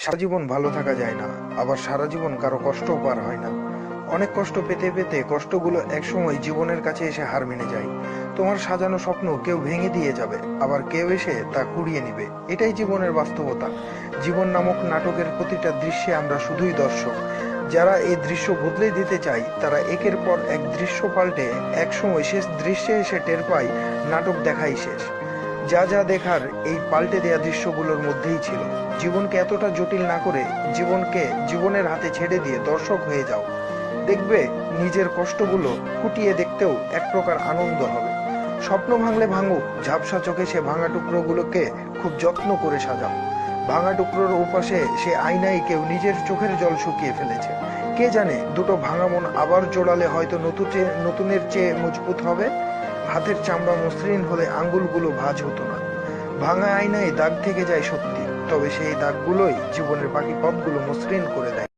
সারা জীবন ভালো থাকা যায় না, আবার সারা জীবন কারও কষ্টও পার হয় না। অনেক কষ্ট পেতে পেতে কষ্টগুলো একসময় জীবনের কাছে এসে হার মেনে যায়। তোমার সাজানো স্বপ্ন কেউ ভেঙে দিয়ে যাবে, আবার কেউ এসে তা কুড়িয়ে নিবে। এটাই জীবনের বাস্তবতা। জীবন নামক নাটকের প্রতিটা দৃশ্যে আমরা শুধুই দর্শক। যারা এই দৃশ্য বদলে দিতে চাই তারা একের পর এক দৃশ্য পাল্টে একসময় শেষ দৃশ্যে এসে টের পায়, নাটক দেখাই শেষ। যা যা দেখার এই পাল্টে দেয়া দৃশ্যগুলোর মধ্যেই ছিল। জীবনকে এতটা জটিল না করে জীবনকে জীবনের হাতে ছেড়ে দিয়ে দর্শক হয়ে যাও। দেখবে নিজের কষ্টগুলো ফুটিয়ে দেখতেও এক প্রকার আনন্দ হবে। স্বপ্ন ভাঙলে ভাঙুক, ঝাপসা চোখে সে ভাঙা টুকরোগুলোকে খুব যত্ন করে সাজাও। ভাঙা টুকরোর ওপাশে সে আয়নায় কেউ নিজের চোখের জল শুকিয়ে ফেলেছে। কে জানে দুটো ভাঙা মন আবার জোড়ালে হয়তো নতুন নতুনের চেয়ে মজবুত হবে? হাতের চামড়া মসৃণ হলে আঙ্গুলগুলো ভাজ হতো না। ভাঙা আয়নায় দাগ থেকে যায় সত্যি তবে সেই দাগগুলোই জীবনের বাকি পথগুলো মসৃণ করে দেয়।